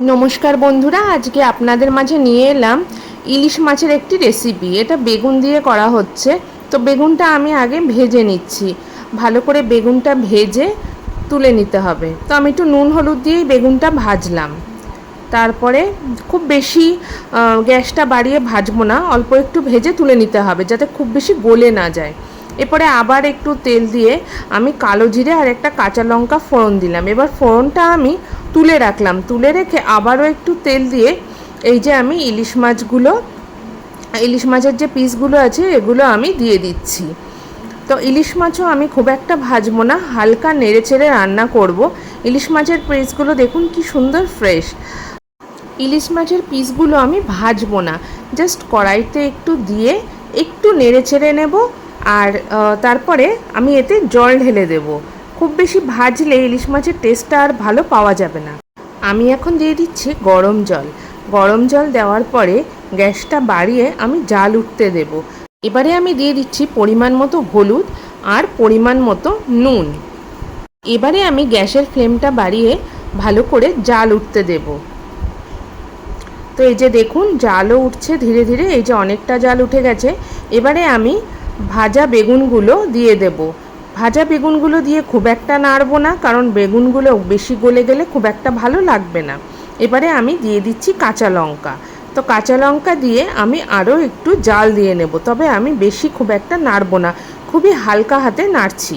নমস্কার বন্ধুরা, আজকে আপনাদের মাঝে নিয়ে এলাম ইলিশ মাছের একটি রেসিপি এটা বেগুন দিয়ে করা হচ্ছে। তো বেগুনটা আমি আগে ভেজে নিচ্ছি। ভালো করে বেগুনটা ভেজে তুলে নিতে হবে। তো আমি একটু নুন, হলুদ দিয়েই বেগুনটা ভাজলাম। তারপরে খুব বেশি গ্যাসটা বাড়িয়ে ভাজবো না। অল্প একটু ভেজে তুলে নিতে হবে, যাতে খুব বেশি গলে না যায়। এরপরে আবার একটু তেল দিয়ে আমি কালো জিরে আর একটা কাঁচা লঙ্কা ফোড়ন দিলাম। এবার ফোড়নটা আমি তুলে রাখলাম। তুলে রেখে আবারও একটু তেল দিয়ে এই যে আমি ইলিশ মাছগুলো, ইলিশ মাছের যে পিসগুলো আছে এগুলো আমি দিয়ে দিচ্ছি। তো ইলিশ মাছও আমি খুব একটা ভাজবো না, হালকা নেড়ে চেড়ে রান্না করব। ইলিশ মাছের পিসগুলো দেখুন কি সুন্দর ফ্রেশ। ইলিশ মাছের পিসগুলো আমি ভাজবো না, জাস্ট কড়াইতে একটু দিয়ে একটু নেড়ে চেড়ে নেব। আর তারপরে আমি এতে জল ঢেলে দেব। খুব বেশি ভাজলে ইলিশ মাছের টেস্টটা আর ভালো পাওয়া যাবে না। আমি এখন দিয়ে দিচ্ছি গরম জল। গরম জল দেওয়ার পরে গ্যাসটা বাড়িয়ে আমি জাল উঠতে দেব। এবারে আমি দিয়ে দিচ্ছি পরিমাণ মতো হলুদ আর পরিমাণ মতো নুন। এবারে আমি গ্যাসের ফ্লেমটা বাড়িয়ে ভালো করে জাল উঠতে দেবো। তো এই যে দেখুন, জালও উঠছে ধীরে ধীরে, এই যে অনেকটা জাল উঠে গেছে। এবারে আমি ভাজা বেগুনগুলো দিয়ে দেব। ভাজা বেগুনগুলো দিয়ে খুব একটা নাড়বো না, কারণ বেগুনগুলো বেশি গলে গেলে খুব একটা ভালো লাগবে না। এবারে আমি দিয়ে দিচ্ছি কাঁচা লঙ্কা। তো কাঁচা লঙ্কা দিয়ে আমি আরও একটু জাল দিয়ে নেব, তবে আমি বেশি খুব একটা নাড়বো না, খুবই হালকা হাতে নাড়ছি।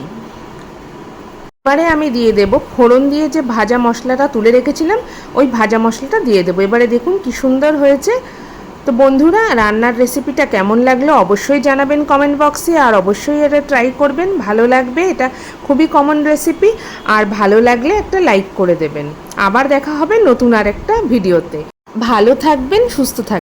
এবারে আমি দিয়ে দেব ফোড়ন দিয়ে যে ভাজা মশলাটা তুলে রেখেছিলাম, ওই ভাজা মশলাটা দিয়ে দেবো। এবারে দেখুন কি সুন্দর হয়েছে। তো বন্ধুরা, রান্নার রেসিপিটা কেমন লাগল অবশ্যই জানাবেন কমেন্ট বক্সে আর অবশ্যই এটা ট্রাই করবেন। ভালো লাগবে, এটা খুবই কমন রেসিপি আর ভালো লাগলে একটা লাইক করে দেবেন। আবার দেখা হবে নতুন আর একটা ভিডিওতে ভালো থাকবেন, সুস্থ থাকবেন।